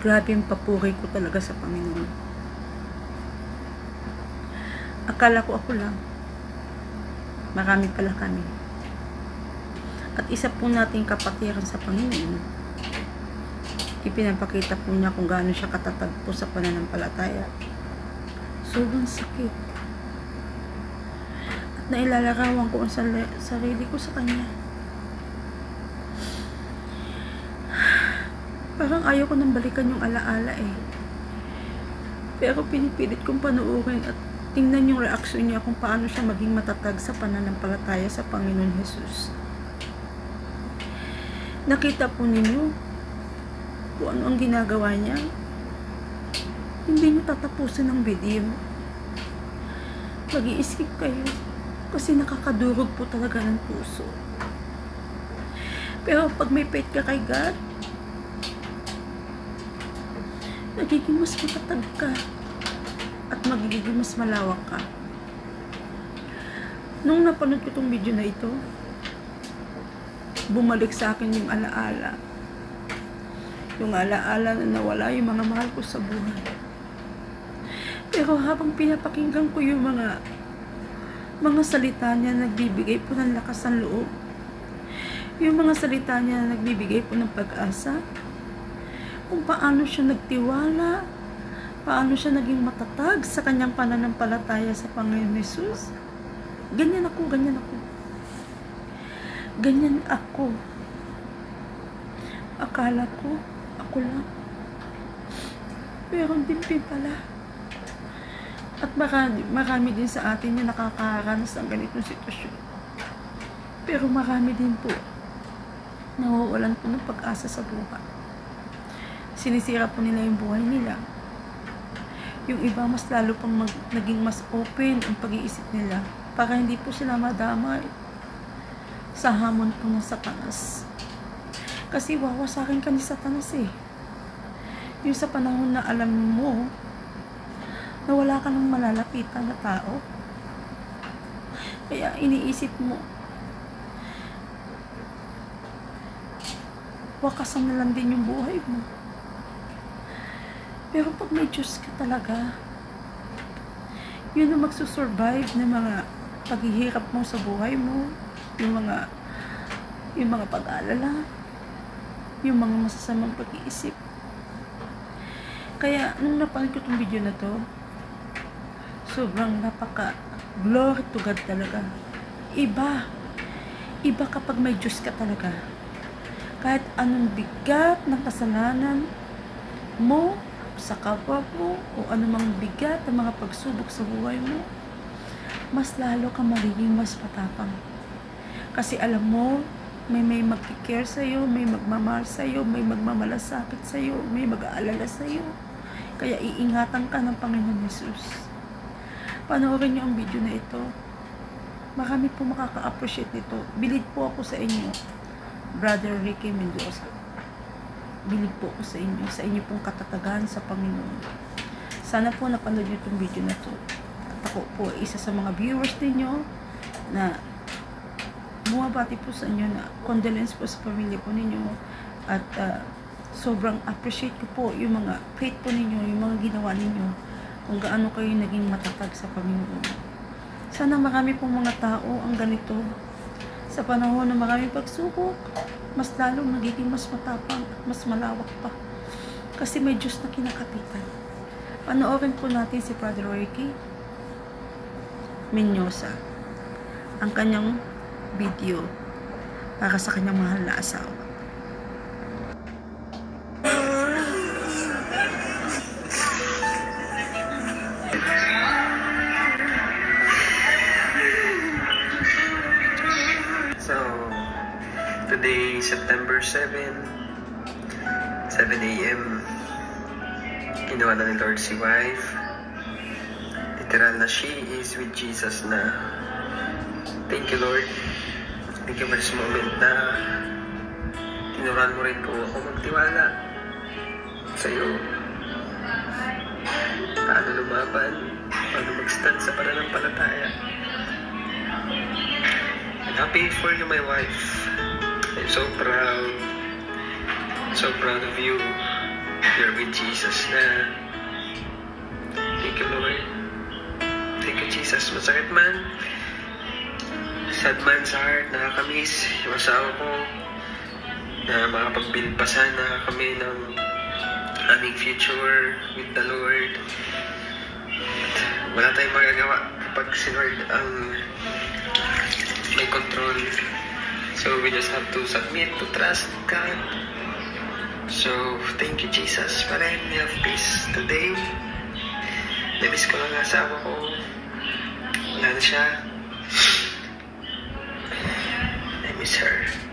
Grabe yung papuri ko talaga sa Panginoon. Akala ko ako lang. Marami pala kami. At isa po nating kapatiran sa Panginoon. Ipinapakita po niya kung gaano siya katatag po sa pananampalataya. Sobrang sakit. At nailalarawan ko ang sarili ko sa Kanya. Parang ayaw ko nang balikan yung alaala eh. Pero pinipilit kong panuorin at tingnan yung reaksyon niya kung paano siya maging matatag sa pananampalataya sa Panginoon Jesus. Nakita po ninyo kung ano ang ginagawa niya. Hindi niyo tatapusin ang video. mag skip kayo kasi nakakadurog po talaga ng puso. Pero pag may faith ka kay God, nagiging mas matatag ka at magiging mas malawak ka. Nung napanood ko tong video na ito, bumalik sa akin yung alaala. Yung alaala na nawala yung mga mahal ko sa buhay. Pero habang pinapakinggan ko yung mga mga salita niya na nagbibigay po ng lakas ng loob. Yung mga salita niya na nagbibigay po ng pag-asa, kung paano siya nagtiwala, paano siya naging matatag sa kanyang pananampalataya sa Panginoon Jesus. Ganyan ako, ganyan ako. Ganyan ako. Akala ko, ako lang. Pero hindi din pala. At marami, marami din sa atin yung nakakaranas ng ganitong sitwasyon. Pero marami din po nawawalan po ng pag-asa sa buhay sinisira po nila yung buhay nila. Yung iba mas lalo pang mag, naging mas open ang pag-iisip nila para hindi po sila madamay sa hamon po ng satanas. Kasi wawasakin ka ni satanas eh. Yung sa panahon na alam mo na wala ka nang malalapitan na tao. Kaya iniisip mo, wakasan na lang din yung buhay mo. Pero pag may Diyos ka talaga, yun ang magsusurvive ng mga paghihirap mo sa buhay mo, yung mga yung mga pag-aalala, yung mga masasamang pag-iisip. Kaya, nung napanood ko itong video na to, sobrang napaka glory to God talaga. Iba. Iba kapag may Diyos ka talaga. Kahit anong bigat ng kasalanan mo, sa kapwa mo o anumang bigat ng mga pagsubok sa buhay mo, mas lalo ka magiging mas patapang. Kasi alam mo, may may magkikare sa'yo, may magmamahal sa'yo, may magmamalasakit sa'yo, may mag-aalala sa'yo. Kaya iingatan ka ng Panginoon Jesus. Panoorin niyo ang video na ito. Marami po makaka-appreciate nito. Bilid po ako sa inyo, Brother Ricky Mendoza bilib po ko sa inyo, sa inyo pong katatagan sa Panginoon. Sana po napanood niyo itong video na to. At ako po, isa sa mga viewers ninyo na bumabati po sa inyo na condolence po sa pamilya po ninyo at uh, sobrang appreciate ko po yung mga faith po ninyo, yung mga ginawa ninyo kung gaano kayo naging matatag sa Panginoon. Sana marami pong mga tao ang ganito sa panahon na maraming pagsubok, mas lalong nagiging mas matapang at mas malawak pa. Kasi may Diyos na kinakapitan. Panoorin po natin si Brother Ricky Menyosa ang kanyang video para sa kanyang mahal na asawa. Today, September 7, 7 a.m., ginawa na ni Lord si wife. Literal na she is with Jesus na. Thank you, Lord. Thank you for this moment na tinuruan mo rin po ako magtiwala sa iyo. Paano lumaban, paano mag-stand sa pananampalataya. Happy for you, my wife. I'm so proud. So proud of you. you're with Jesus na. Thank you Lord. Thank you Jesus. Masakit man. Sad man sa heart. Nakakamiss. Yung asawa ko. Na makapagbilpasan. Na kami ng aming future with the Lord. Wala tayong magagawa kapag si Lord ang may control so we just have to submit to trust God So, thank you Jesus we have peace today. Namiss ko lang ang asawa ko. Wala na siya. I miss her.